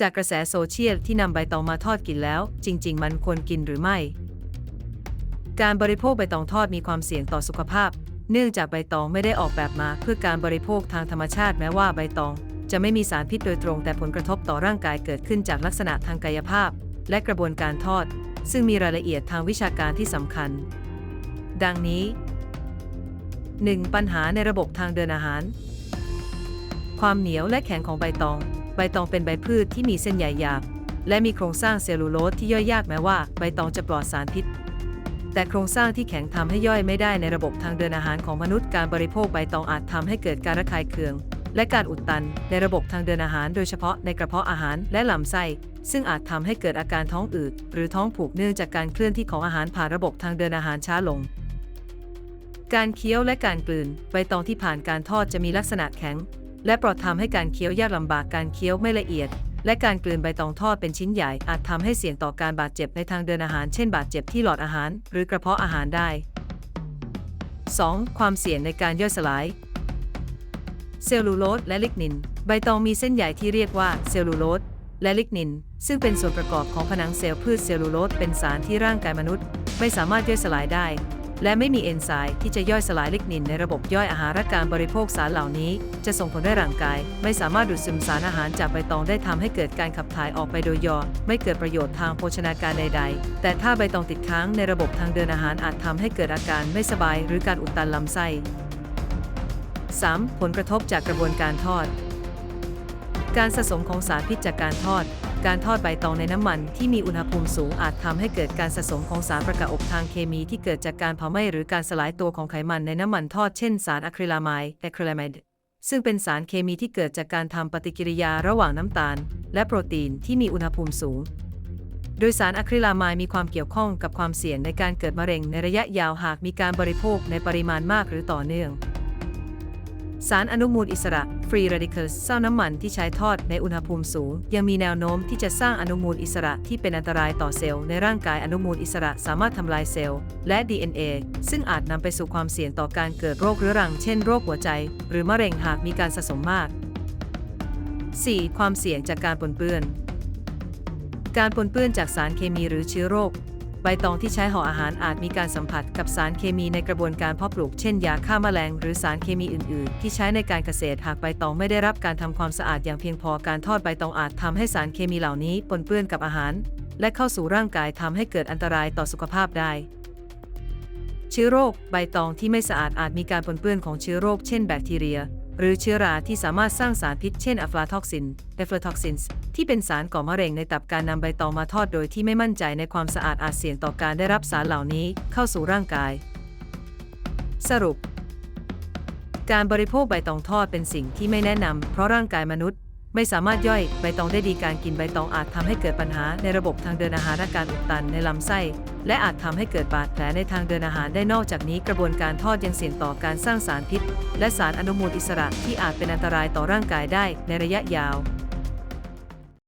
จากกระแสโซเชียลที่นำใบตองมาทอดกินแล้ว จริง ๆ มันควรกินหรือไม่ การบริโภคใบตองทอดมีความเสี่ยงต่อสุขภาพ เนื่องจากใบตองไม่ได้ออกแบบมาเพื่อการบริโภคทางธรรมชาติแม้ว่าใบตอง จะไม่มีสารพิษโดยตรง แต่ผลกระทบต่อร่างกายเกิดขึ้นจากลักษณะทางกายภาพ และกระบวนการทอด ซึ่งมีรายละเอียดทางวิชาการที่สำคัญ ดังนี้ 1. ปัญหาในระบบทางเดินอาหาร ความเหนียวและแข็งของใบตอง ใบตองเป็นใบพืชที่มีเส้นใยหยาบ และมีโครงสร้างเซลลูโลสที่ย่อยยากแม้ว่าใบตองจะปลอดสารพิษ แต่โครงสร้างที่แข็งทำให้ย่อยไม่ได้ในระบบทางเดินอาหารของมนุษย์การบริโภคใบตองอาจทำให้เกิดการระคายเคือง และการอุดตันในระบบทางเดินอาหารโดยเฉพาะในกระเพาะอาหารและลำไส้ ซึ่งอาจทำให้เกิดอาการท้องอืดหรือท้องผูกเนื่องจากการเคลื่อนที่ของอาหารผ่านระบบทางเดินอาหารช้าลงการเคี้ยวและการกลืน ใบตองที่ผ่านการทอดจะมีลักษณะแข็ง และปลอดทำให้การเคี้ยวยากลำบากการเคี้ยวไม่ละเอียด และการกลืนใบตองทอดเป็นชิ้นใหญ่ อาจทำให้เสี่ยงต่อการบาดเจ็บในทางเดินอาหาร เช่นบาดเจ็บที่หลอดอาหาร หรือกระเพาะอาหารได้ 2. ความเสี่ยงในการย่อยสลาย เซลลูโลสและลิกนิน ใบตองมีเส้นใหญ่ที่เรียกว่าเซลลูโลสและลิกนิน ซึ่งเป็นส่วนประกอบของผนังเซลล์พืชเซลลูโลสเป็นสารที่ร่างกายมนุษย์ ไม่สามารถย่อยสลายได้ และไม่มีเอนไซม์ที่จะย่อยสลายลิกนินในระบบย่อยอาหารการบริโภคสารเหล่านี้ จะส่งผลให้ร่างกาย ไม่สามารถดูดซึมสารอาหารจากใบตองได้ทำให้เกิดการขับถ่ายออกไปโดยย่อไม่เกิดประโยชน์ทางโภชนาการใด ๆ แต่ถ้าใบตองติดค้างในระบบทางเดินอาหารอาจทำให้เกิดอาการไม่สบาย หรือการอุดตันลำไส้ 3. ผลกระทบจากกระบวนการทอด การสะสมของสารพิษจากการทอด การทอดใบตองในน้ำมันที่มีอุณหภูมิสูงอาจทำให้เกิดการสะสมของสารประกอบทางเคมีที่เกิดจากการเผาไหม้หรือการสลายตัวของไขมันในน้ำมันทอดเช่นสารอะคริลามายด์อะคริลามด์ซึ่งเป็นสารเคมีที่เกิดจากการทำปฏิกิริยาระหว่างน้ำตาล และโปรตีนที่มีอุณหภูมิสูง โดยสารอะคริลามายด์มีความเกี่ยวข้องกับความเสี่ยงในการเกิดมะเร็งในระยะยาวหากมีการบริโภคในปริมาณมากหรือต่อเนื่อง สารอนุมูลอิสระ Free Radicals เศร้าน้ำมันที่ใช้ทอดในอุณหภูมิสูง ยังมีแนวโน้มที่จะสร้างอนุมูลอิสระที่เป็นอันตรายต่อเซลล์ในร่างกายอนุมูลอิสระสามารถทำลายเซลล์ และ DNA ซึ่งอาจนำไปสู่ความเสี่ยงต่อการเกิดโรคเรื้อรัง เช่นโรคหัวใจ หรือมะเร็งหากมีการสะสมมาก 4. ความเสี่ยงจากการปนเปื้อน การปนเปื้อนจากสารเคมีหรือเชื้อโรค ใบตองที่ใช้ห่ออาหารอาจมีการสัมผัสกับสารเคมีในกระบวนการเพาะปลูก เช่นยาฆ่าแมลงหรือสารเคมีอื่น ๆ ที่ใช้ในการเกษตรหากใบตองไม่ได้รับการทำความสะอาดอย่างเพียงพอการทอดใบตองอาจทำให้สารเคมีเหล่านี้ปนเปื้อนกับอาหาร และเข้าสู่ร่างกายทำให้เกิดอันตรายต่อสุขภาพได้เชื้อโรค ใบตองที่ไม่สะอาดอาจมีการปนเปื้อนของเชื้อโรคเช่นแบคทีเรีย หรือเชื้อราที่สามารถสร้างสารพิษเช่นอะฟลาทอกซินเดฟลท็อกซินที่เป็นสารก่อมะเร็งในตับการนำใบตองมาทอดโดยที่ไม่มั่นใจในความสะอาดอาจเสี่ยงต่อการได้รับสารเหล่านี้เข้าสู่ร่างกาย สรุป การบริโภคใบตองทอดเป็นสิ่งที่ไม่แนะนำเพราะร่างกายมนุษย์ ไม่สามารถย่อยใบตองได้ดีการกินใบตองอาจทำให้เกิดปัญหาในระบบทางเดินอาหารและการอุดตันในลำไส้ และอาจทำให้เกิดบาดแผลในทางเดินอาหารได้นอกจากนี้กระบวนการทอดยังเสี่ยงต่อการสร้างสารพิษ และสารอนุมูลอิสระที่อาจเป็นอันตรายต่อร่างกายได้ในระยะยาว